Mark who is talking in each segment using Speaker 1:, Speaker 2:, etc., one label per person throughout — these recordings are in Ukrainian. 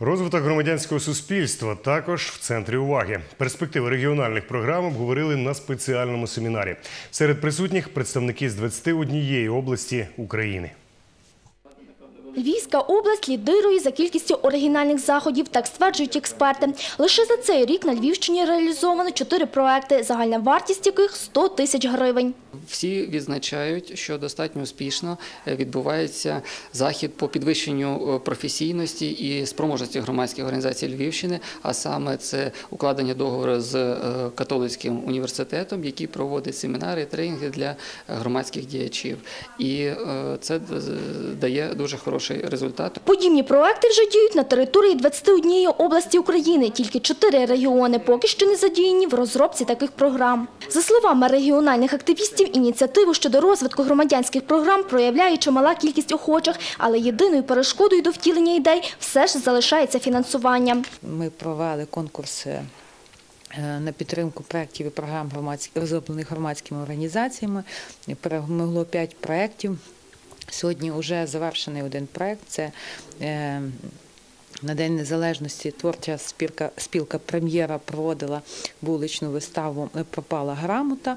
Speaker 1: Розвиток громадянського суспільства також в центрі уваги. Перспективи регіональних програм обговорили на спеціальному семінарі. Серед присутніх представники з 21 області України.
Speaker 2: Львівська область лідирує за кількістю оригінальних заходів, так стверджують експерти. Лише за цей рік на Львівщині реалізовано чотири проекти, загальна вартість яких – 100 тисяч гривень.
Speaker 3: Всі відзначають, що достатньо успішно е, відбувається захід по підвищенню е, професійності і спроможності громадських організацій Львівщини, а саме це укладення договору з е, католицьким університетом, який проводить семінари, тренінги для громадських діячів. І це дає дуже хороший результат.
Speaker 2: Подібні проекти вже діють на території 21 області України. Тільки чотири регіони поки що не задіяні в розробці таких програм. За словами регіональних активістів, ініціативу щодо розвитку громадянських програм проявляє чимала кількість охочих, але єдиною перешкодою до втілення ідей все ж залишається фінансування.
Speaker 4: Ми провели конкурси е, на підтримку проєктів і програм розроблених громадськими організаціями. Перемогло п'ять проєктів. Сьогодні вже завершений один проєкт. Це е, на День Незалежності творча спілка, спілка прем'єра проводила вуличну виставу Пропала грамота.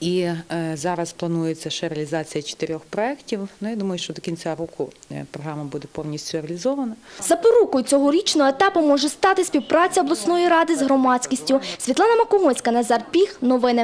Speaker 4: І е, зараз планується ще реалізація чотирьох проєктів. Ну, я думаю, що до кінця року е, програма буде повністю реалізована.
Speaker 2: Запорукою цьогорічного етапу може стати співпраця обласної ради з громадськістю. Світлана Макомоцька, Назар Піх. Новини.